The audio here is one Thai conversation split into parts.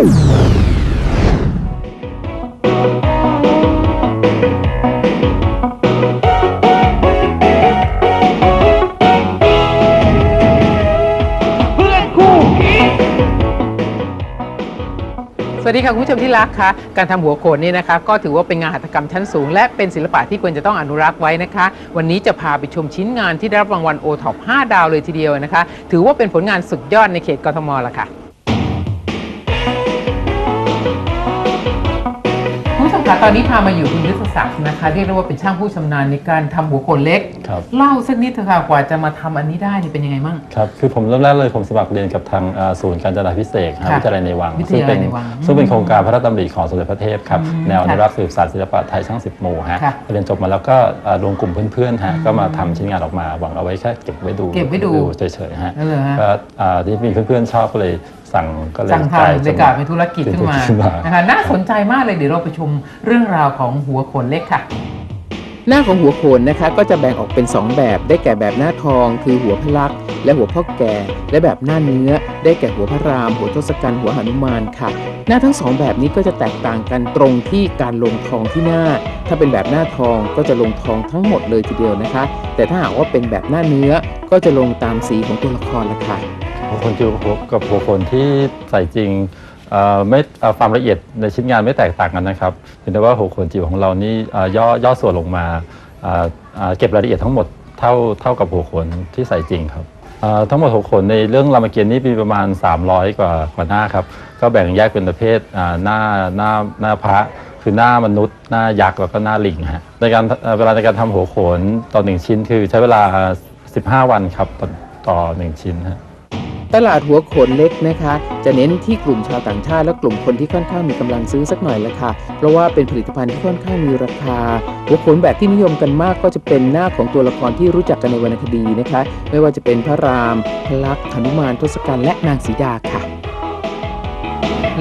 สวัสดีค่ะคุณผู้ชมที่รักคะการทำหัวโขนนี่นะคะ ก็ถือว่าเป็นงานหัตถกรรมชั้นสูง และเป็นศิลปะที่ควรจะต้องอนุรักษ์ไว้นะคะ วันนี้จะพาไปชมชิ้นงานที่ได้รับรางวัลโอท็อป5ดาวเลยทีเดียวนะคะ ถือว่าเป็นผลงานสุดยอดในเขตกทมละค่ะ มคะตอนนี้พามาอยู่คุณยุทธศักดิ์นะคะเรียกได้ว่าเป็นช่างผู้ชำนาญในการทำหัวโขนเล็ก ครับเล่าสักนิดเถอะค่ะกว่าจะมาทำอันนี้ได้นี่เป็นยังไงมั่ง ครับคือผมเริ่มแรกเลยผมสมัครเรียนกับทางอ่าศูนย์การจนาพิเศษกค่ะวิทยาลัยในวังวิทซึ่งยาลัเป็ยนในวังซึ่งเป็นโครงการพระราชดำริของสมเด็จพระเทพครับอืมแนวอนุรักษ์สืบสานศิลปะไทยช่างสิบหมู่ฮะค่ะเรียนจบมาแล้วก็อ่ารวมกลุ่มเพื่อนๆฮะก็มาทำชิ้นงานออกมาหวังเอาไว้แค่เก็บไว้ดูเก็บไว้ดูเฉยๆฮะนั่นเลยฮะ ก็อ่าที่มีเพื่อนๆชอบก็เลยสั่งก็เลยสั่งกลายทำเลยกลายเป็นธุรกิจขึ้นมาขึ้นมานะคะน่าสนใจมากเลยเดี๋ยวเราไปชมเรื่องราวของหัวโขนเล็กค่ะ หน้าของหัวโขนนะคะก็จะแบ่งออกเป็น 2 แบบ ได้แก่แบบหน้าทอง คือหัวพระลักษณ์และหัวพ่อแก่ และแบบหน้าเนื้อ ได้แก่หัวพระราม หัวทศกัณฐ์หัวหนุมานค่ะ หน้าทั้งสองแบบนี้ก็จะแตกต่างกันตรงที่การลงทองที่หน้า ถ้าเป็นแบบหน้าทองก็จะลงทองทั้งหมดเลยทีเดียวนะคะ แต่ถ้าหากว่าเป็นแบบหน้าเนื้อก็จะลงตามสีของตัวละครละค่ะหัวโคนจิ๋วกับหัวโคนที่ใส่จริง ไม่ความละเอียดในชิ้นงานไม่แตกต่างกันนะครับเห็นได้ว่าหัวโคนจิ๋วของเรานี่ย่อย่อส่วนลงมาเก็บรายละเอียดทั้งหมดเท่าเท่ากับหัวโคนที่ใส่จริงครับทั้งหมดหัวโคนในเรื่องรามเกียรติ์นี่มีประมาณ 300 กว่ากว่าหน้าครับก็แบ่งแยกเป็นประเภทหน้าหน้าหน้าพระคือหน้ามนุษย์ หน้ายักษ์แล้วก็หน้าลิงฮะในการเวลาในการทำหัวโขนต่อหนึ่งชิ้น คือใช้เวลา 15 วันครับต่อต่อหนึ่งชิ้นฮะ ตลาดหัวโขนเล็กนะคะ จะเน้นที่กลุ่มชาวต่างชาติและกลุ่มคนที่ค่อนข้างมีกำลังซื้อสักหน่อยละค่ะ เพราะว่าเป็นผลิตภัณฑ์ที่ค่อนข้างมีราคา หัวโขนแบบที่นิยมกันมากก็จะเป็นหน้าของตัวละครที่รู้จักกันในวรรณคดีนะคะ ไม่ว่าจะเป็นพระรามพระลักษณ์หนุมานทศกัณฐ์และนางสีดาค่ะ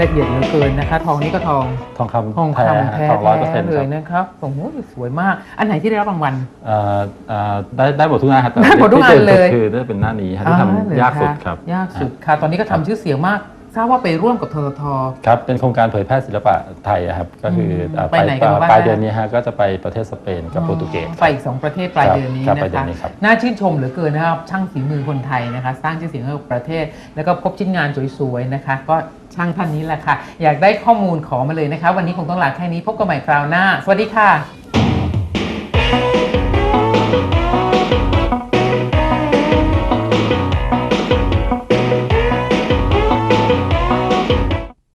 ละเอียดเหลือเกินนะคะ ทองนี้ก็ทองทองคำทองแท้คำฮะแท้ทองร้อยเปอร์เซ็นต์เลครัยบนะครับโอ้โหสวยมาก อันไหนที่ได้รับรางวัลเอ่อเอ่อได้ได้หมดทุกหน้าครับแต่ได้หมดทุกอันที่ด่เลยคือได้เป็นหน้านี้ฮะที่อ่ทำยากสุดเหอครับ ยากสุดค่ะ ตอนนี้ก็ทำชื่อเสียงมากทราบว่าไปร่วมกับททท ครับ เป็นโครงการเผยแพร่ศิลปะไทยอะครับ ก็คือมเอ่อไปไหนกันบ้าง ปลายเดือนนี้ฮะ ก็จะไปประเทศสเปนกับโปรตุเกส ไปอีกสองประเทศปลายครับเดือนนี้ครับนะปลายเดือคะนนี้ครับ น่าชื่นชมเหลือเกินนะครับช่างฝีมือคนไทยนะคะ สร้างชื่อเสียงให้กับประเทศ แล้วก็พบชิ้นงานสวยๆนะคะ ก็ช่างท่านนี้แหละค่ะ อยากได้ข้อมูลขอมาเลยนะคะ วันนี้คงต้องลาแค่นี้พบกันใหม่คราวหน้า สวัสดีค่ะ